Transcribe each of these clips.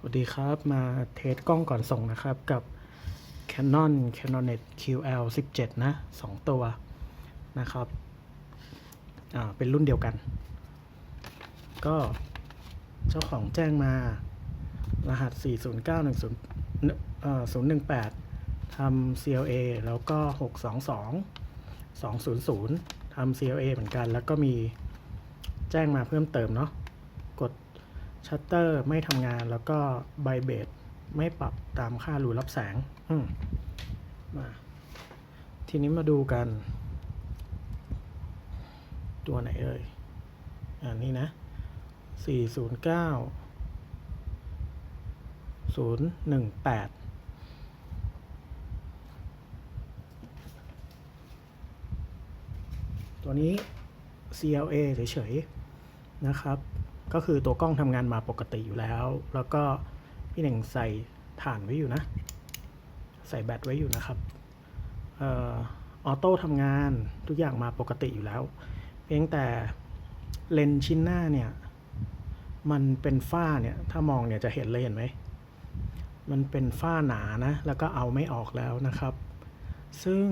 สวัสดีครับมาเทสกล้องก่อนส่งนะครับกับ Canon Canonet QL 17 นะ 2 ตัวนะครับ อ่า เป็นรุ่นเดียวกัน ก็เจ้าของแจ้งมารหัส 40910เอ่อ018ทำ CLA แล้วก็ 622 200ทำ CLA เหมือนกัน แล้วก็มีแจ้งมาเพิ่มเติมเนาะกด ชัตเตอร์ไม่ทำงานแล้วก็ไบเบดไม่ปรับตามค่ารูรับแสงอืมมาทีนี้มาดูกัน ตัวไหนเอ่ยอันนี้นะสี่ศูนย์เก้าศูนย์หนึ่งแปดตัวนี้ CLA เฉยๆนะครับ ก็คือตัวกล้องทำงานมาปกติอยู่แล้ว แล้วก็พี่หนึ่งใส่ถ่านไว้อยู่นะ ใส่แบตไว้อยู่นะครับออโต้ทำงานทุกอย่างมาปกติอยู่แล้ว เพียงแต่เลนชิ้นหน้าเนี่ยมันเป็นฝ้าเนี่ยถ้ามองเนี่ยจะเห็นเลยเห็นไหมมันเป็นฝ้าหนานะ แล้วก็เอาไม่ออกแล้วนะครับ ซึ่ง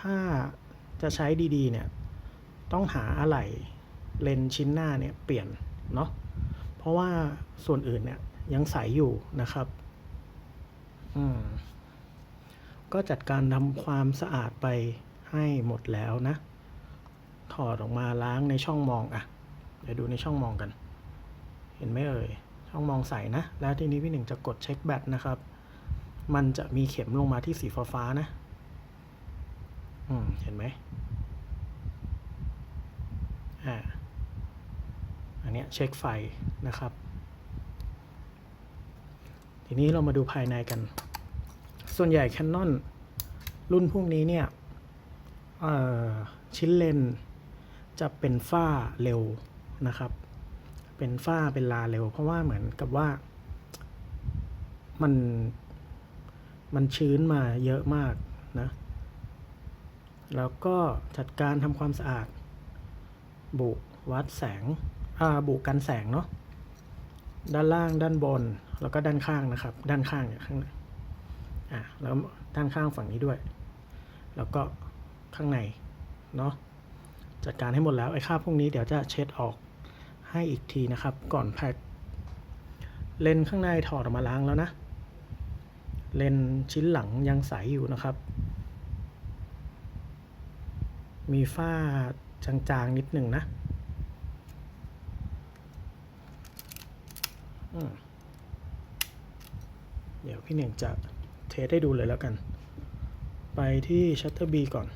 ถ้าจะใช้ดีๆเนี่ยต้องหาอะไหล่ เลนชิ้นหน้าเนี่ยเปลี่ยนเนาะเพราะว่าส่วนอื่นเนี่ยยังใสอยู่นะครับอืมก็จัดการทำความสะอาดไปให้หมดแล้วนะ ถอดออกมาล้างในช่องมองอะเดี๋ยวดูในช่องมองกัน เห็นไหมเอ่ย ช่องมองใสนะ แล้วทีนี้พี่หนึ่งจะกดเช็คแบตนะครับ มันจะมีเข็มลงมาที่สีฟ้าๆนะ อืม เห็นไหมอ่า นเนี้ยเช็คไฟนะครับ ทีนี้เรามาดูภายในกัน ส่วนใหญ่ Canon รุ่นพวกนี้เนี่ยชิ้นเลนจะเป็นฝ้าเร็วนะครับ เป็นฝ้าเป็นลาเร็ว เพราะว่าเหมือนกับว่ามันมันชื้นมาเยอะมากนะ แล้วก็จัดการทำความสะอาด บุวัดแสง บุกันแสงเนาะด้านล่างด้านบนแล้วก็ด้านข้างนะครับ ด้านข้างเนี่ยข้างในอ่าแล้วด้านข้างฝั่งนี้ด้วย แล้วก็ข้างในเนาะจัดการให้หมดแล้วไอ้คราพวกนี้เดี๋ยวจะเช็ดออกให้อีกทีนะครับ ก่อนแพ็คเลนข้างในถอดออกมาล้างแล้วนะ เลนชิ้นหลังยังใสอยู่นะครับ มีฝ้าจางๆนิดหนึ่งนะ อืม เดี๋ยวพี่หนึ่งจะเทสให้ดูเลยแล้วกัน ไปที่ Shutter B ก่อน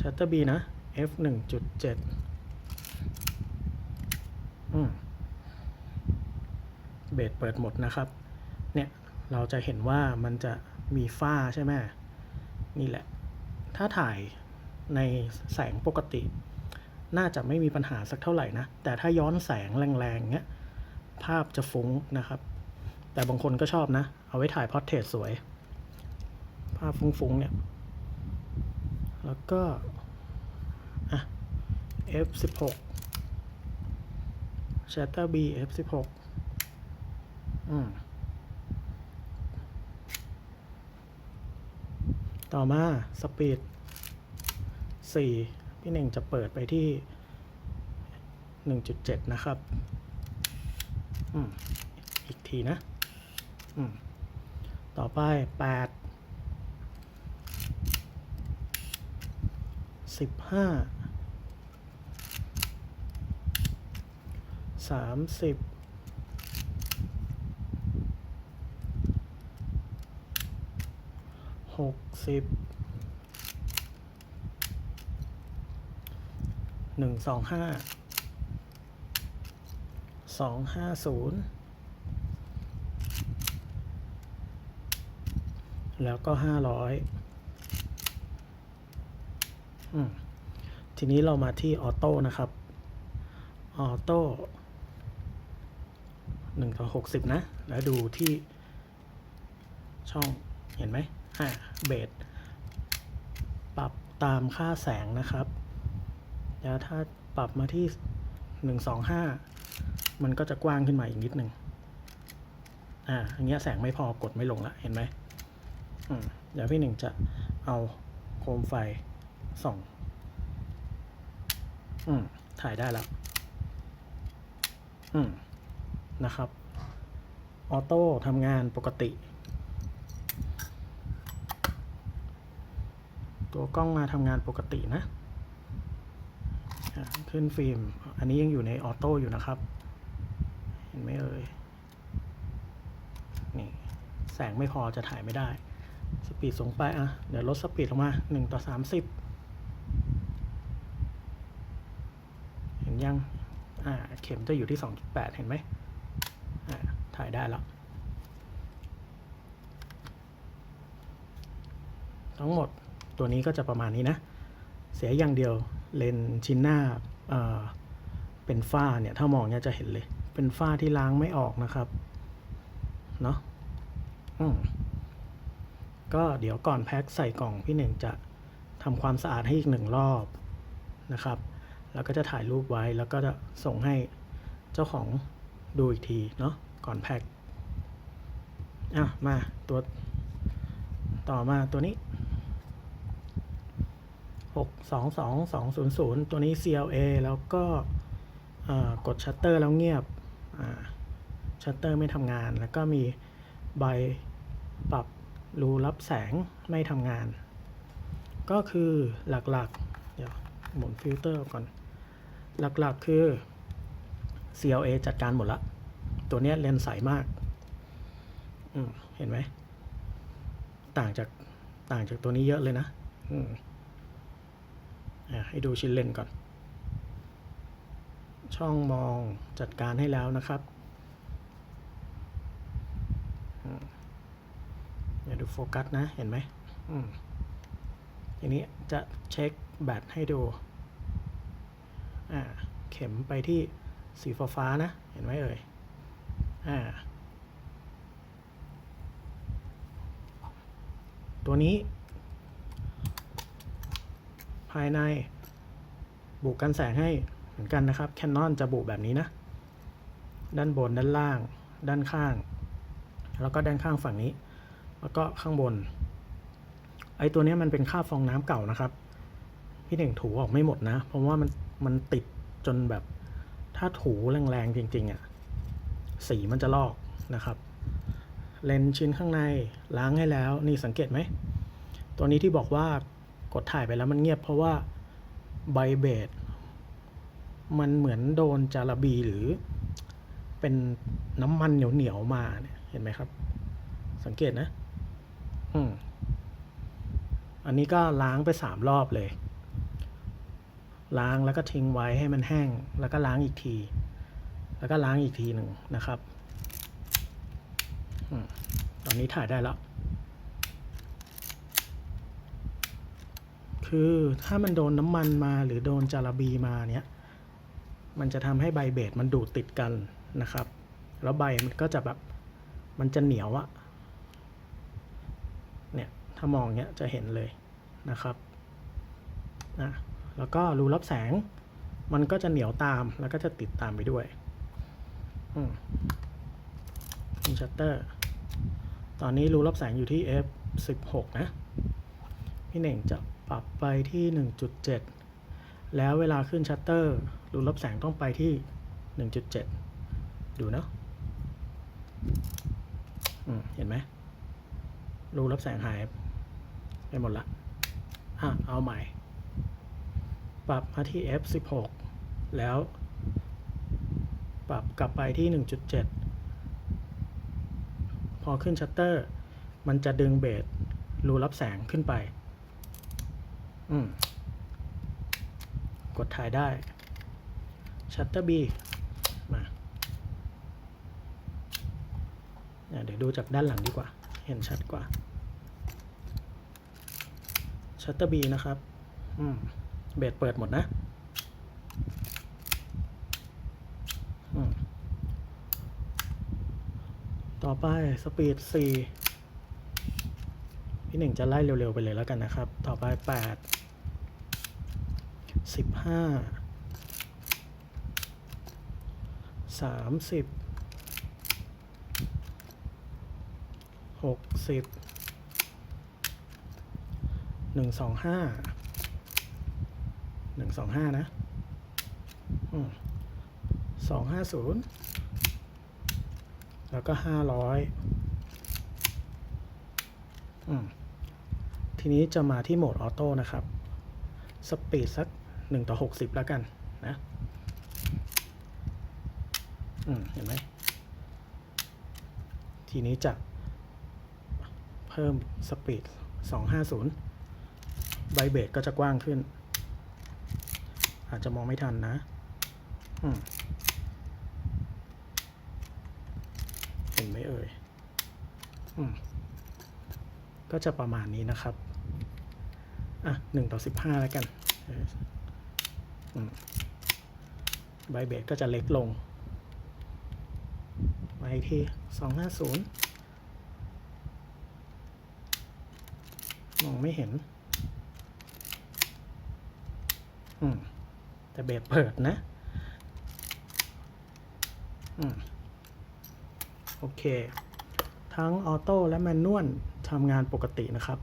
Shutter B นะ f 1.7อืมเบสเปิดหมดนะครับ เนี่ย เราจะเห็นว่ามันจะมีฝ้าใช่ไหมนี่แหละ ถ้าถ่ายในแสงปกติ น่าจะไม่มีปัญหาสักเท่าไหร่นะ แต่ถ้าย้อนแสงแรงๆเงี้ยภาพจะฟุ้งนะครับ แต่บางคนก็ชอบนะ เอาไว้ถ่ายพอร์เทรตสวย ภาพฟุ้งๆเนี่ย แล้วก็ อะ f16 Shutter B f16 อืมต่อมา สปีด4 พี่หนึ่งจะเปิดไปที่ 1.7 นะครับอีกทีนะต่อไป 8 15 30 60 หนึ่งสองห้าสองห้าศูนย์แล้วก็ห้าร้อยทีนี้เรามาที่ออโต้นะครับ ออโต้หนึ่งต่อหกสิบนะ แล้วดูที่ช่องเห็นไหมอ่าเบสปรับตามค่าแสงนะครับ แล้วถ้าปรับมาที่หนึ่งสองห้ามันก็จะกว้างขึ้นมาอีกนิดหนึ่งอ่าอย่างเงี้ยแสงไม่พอกดไม่ลงละเห็นไหมอืมเดี๋ยวพี่หนึ่งจะเอาโคมไฟส่องอืมถ่ายได้แล้วอืมนะครับออโต้ทำงานปกติ ตัวกล้องมาทำงานปกตินะ ขึ้นฟิล์ม อันนี้ยังอยู่ในออโต้อยู่นะครับ เห็นไหมเอ่ย นี่ แสงไม่พอจะถ่ายไม่ได้ สปีดสูงไปอะ เดี๋ยวลดสปีดลงมาหนึ่งต่อสามสิบเห็นยัง อ่า เข็มจะอยู่ที่สองแปดเห็นไหมอ่า ถ่ายได้แล้ว ทั้งหมดตัวนี้ก็จะประมาณนี้นะ เสียอย่างเดียว เลนชิ้นหน้าเออเป็นฝ้าเนี่ยถ้ามองเนี่ยจะเห็นเลย เป็นฝ้าที่ล้างไม่ออกนะครับเนาะอืมก็เดี๋ยวก่อนแพ็คใส่กล่องพี่หนึ่งจะทำความสะอาดให้อีกหนึ่งรอบนะครับ แล้วก็จะถ่ายรูปไว้แล้วก็จะส่งให้เจ้าของดูอีกทีเนาะก่อนแพ็คอะมาตัวต่อมาตัวนี้ 6 2 2 2 0 0 ตัวนี้ CLA แล้วก็กดชัตเตอร์แล้วเงียบชัตเตอร์ไม่ทำงาน แล้วก็มีใบปรับรูรับแสงไม่ทำงาน ก็คือหลักๆ เดี๋ยวหมุนฟิลเตอร์ก่อน หลักๆคือ CLA จัดการหมดละ ตัวนี้เลนส์ใสมากมเห็นไหม ต่างจากต่างจากตัวนี้เยอะเลยนะ อืมอะ ให้ดูชิ้นเลนก่อน ช่องมองจัดการให้แล้วนะครับอืมเดี๋ยวดูโฟกัสนะ เห็นไหมอืมทีนี้จะเช็คแบตให้ดูอ่าเข็มไปที่สีฟ้าๆนะ เห็นไหมเอ่ยอ่าตัวนี้ายใน บุกกันแสงให้เหมือนกันนะครับ Canon จะบุแบบนี้นะ ด้านบนด้านล่าง ด้านข้าง แล้วก็ด้านข้างฝั่งนี้ แล้วก็ข้างบน ไอ้ตัวนี้มันเป็นคราฟองน้ำเก่านะครับ พี่หนึ่งถูออกไม่หมดนะ เพราะว่ามันมันติดจนแบบถ้าถูแรงๆจริงๆอะ่ะสีมันจะลอกนะครับ เลนชิ้นข้างในล้างให้แล้ว นี่สังเกตไหม ตัวนี้ที่บอกว่า กดถ่ายไปแล้วมันเงียบเพราะว่าไบเบดมันเหมือนโดนจาระบีหรือเป็นน้ำมันเหนียวๆมาเนี่ยเห็นไหมครับ สังเกตนะ อืมอันนี้ก็ล้างไปสามรอบเลย ล้างแล้วก็ทิ้งไว้ให้มันแห้ง แล้วก็ล้างอีกที แล้วก็ล้างอีกทีหนึ่งนะครับอตอนนี้ถ่ายได้แล้ว คือถ้ามันโดนน้ำมันมาหรือโดนจาระบีมาเนี้ยมันจะทำให้ใบเบสมันดูดติดกันนะครับ แล้วใบมันก็จะแบบมันจะเหนียวอะเนี่ยถ้ามองเนี้ยจะเห็นเลยนะครับนะแล้วก็รูรับแสงมันก็จะเหนียวตามแล้วก็จะติดตามไปด้วยอืมชัตเตอร์ ตอนนี้รูรับแสงอยู่ที่ f 16 นะ พี่เน่งจะ ปรับไปที่ 1.7 แล้วเวลาขึ้นชัตเตอร์รูรับแสงต้องไปที่ 1.7 ดูเนาะเห็นไหมรูรับแสงหายไปหมดละอะเอาใหม่ ปรับมาที่ f 16 แล้ว ปรับกลับไปที่ 1.7 พอขึ้นชัตเตอร์ มันจะดึงเบสรูรับแสงขึ้นไป กดถ่ายได้ชัตเตอร์ B มาเนี่ยเดี๋ยวดูจากด้านหลังดีกว่า เห็นชัดกว่าชัตเตอร์ B นะครับ อืม เบสเปิดหมดนะ ต่อไปสปีด4 พี่หนึ่งจะไล่เร็วๆไปเลยแล้วกันนะครับ ต่อไป8 15สามสิบหกสิบหนึ่งสองห้าหนึ่งสองห้านะสองห้าศูนย์แล้วก็ห้าร้อย ทีนี้จะมาที่โหมดออโต้นะครับ สปีดสักหนึ่งต่อหกสิบแล้วกันนะอืมเห็นไหมทีนี้จะเพิ่มสปีด 250ไบเบรดก็จะกว้างขึ้น อาจจะมองไม่ทันนะ อืมเห็นไหมเอ่ย อืมก็จะประมาณนี้นะครับ อะ1ต่อ15แล้วกันเอออืมไบเบรก็จะเล็กลงมาอีกทีสองห้าศูนย์มองไม่เห็น อืม แต่เบรเปิดนะ อืม โอเค ทั้งออโต้และแมนนวลทำงานปกตินะครับ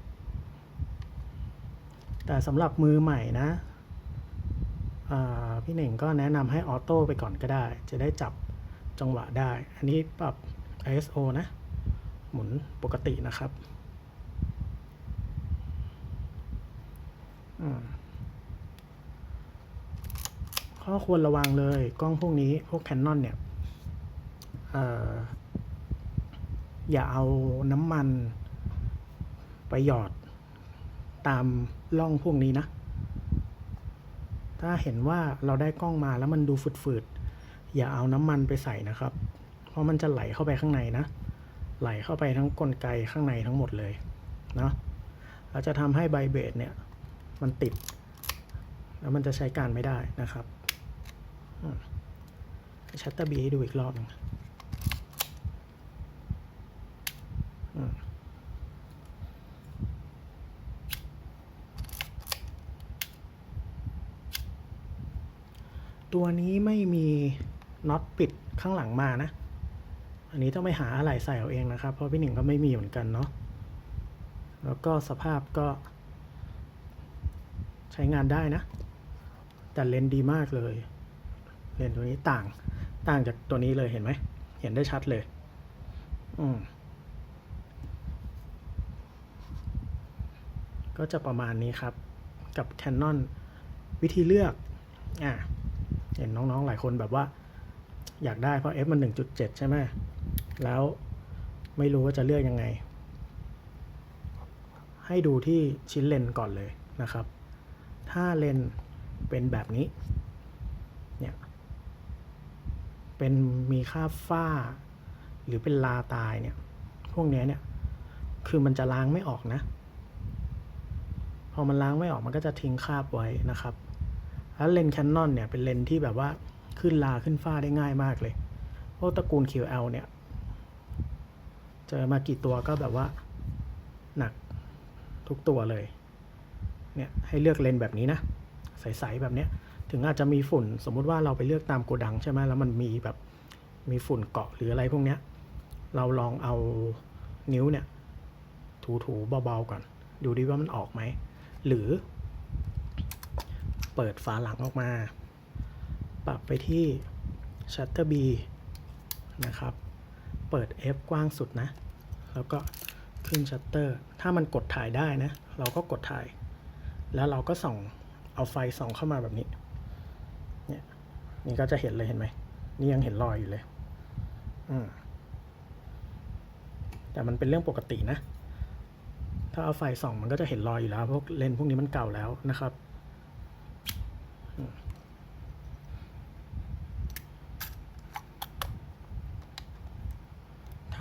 แต่สำหรับมือใหม่นะพี่เหน่งก็แนะนำให้ออโต้ไปก่อนก็ได้ จะได้จับจังหวะได้ อันนี้ปรับ ISO นะ หมุนปกตินะครับข้อควรระวังเลยกล้องพวกนี้พวก Canon เนี่ยออย่าเอาน้ำมันไปหยอด ตามร่องพวกนี้นะ ถ้าเห็นว่าเราได้กล้องมาแล้วมันดูฝืดๆ อย่าเอาน้ำมันไปใส่นะครับ เพราะมันจะไหลเข้าไปข้างในนะ ไหลเข้าไปทั้งกลไกข้างในทั้งหมดเลยเนาะเราจะทำให้ไบเบรดเนี่ย มันติด แล้วมันจะใช้การไม่ได้นะครับชัตเตอร์บีให้ดูอีกรอบหนึง ตัวนี้ไม่มีน็อตปิดข้างหลังมานะ อันนี้ต้องไปหาอะไรใส่เอาเองนะครับ เพราะพี่หนึ่งก็ไม่มีเหมือนกันเนาะ แล้วก็สภาพก็ใช้งานได้นะ แต่เลนส์ดีมากเลย เลนส์ตัวนี้ต่าง ต่างจากตัวนี้เลยเห็นไหม เห็นได้ชัดเลย อืมก็จะประมาณนี้ครับ กับ Canon วิธีเลือก อะ เห็นน้องๆหลายคนแบบว่า อยากได้เพราะ F มัน 1.7 ใช่ไหมแล้วไม่รู้ว่าจะเลือกยังไง ให้ดูที่ชิ้นเลนก่อนเลยนะครับ ถ้าเลนเป็นแบบนี้เนี่ยเป็นมีค่าฝ้า หรือเป็นลาตายเนี่ยพวกนี้เนี่ยคือมันจะล้างไม่ออกนะ พอมันล้างไม่ออกมันก็จะทิ้งคราบไว้นะครับ แล้วเลนส์แคนนอนเนี่ยเป็นเลนส์ที่แบบว่าขึ้นลาขึ้นฝ้าได้ง่ายมากเลยพวกตระกูล QL เนี่ย เจอมากี่ตัวก็แบบว่าหนักทุกตัวเลย เนี่ยให้เลือกเลนส์แบบนี้นะ ใสๆแบบเนี้ย ถึงอาจจะมีฝุ่น สมมุติว่าเราไปเลือกตามโกดังใช่ไหมแล้วมันมีแบบมีฝุ่นเกาะหรืออะไรพวกเนี้ย เราลองเอานิ้วเนี่ย ถูๆเบาๆก่อน ดูดิว่ามันออกไหม หรือ เปิดฝาหลังออกมา ปรับไปที่ Shutter B นะครับ เปิด F กว้างสุดนะ แล้วก็ขึ้นชัตเตอร์ ถ้ามันกดถ่ายได้นะ เราก็กดถ่าย แล้วเราก็ส่องเอาไฟส่องเข้ามาแบบนี้ เนี่ย นี่ก็จะเห็นเลยเห็นไหม นี่ยังเห็นรอยอยู่เลย อืม แต่มันเป็นเรื่องปกตินะ ถ้าเอาไฟส่องมันก็จะเห็นรอยอยู่แล้ว พวกเลนส์พวกนี้มันเก่าแล้วนะครับ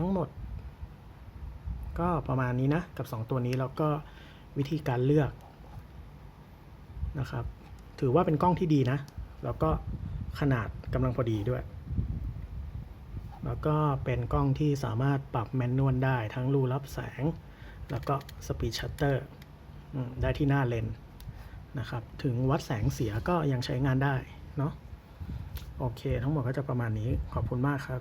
ทั้งหมด ก็ประมาณนี้นะ กับ 2 ตัวนี้แล้วก็วิธีการเลือกนะครับ ถือว่าเป็นกล้องที่ดีนะ แล้วก็ขนาดกำลังพอดีด้วย แล้วก็เป็นกล้องที่สามารถปรับแมนนวลได้ทั้งรูรับแสง แล้วก็สปีดชัตเตอร์ได้ที่หน้าเลนนะครับ ถึงวัดแสงเสียก็ยังใช้งานได้เนาะโอเค ทั้งหมดก็จะประมาณนี้ขอบคุณมากครับ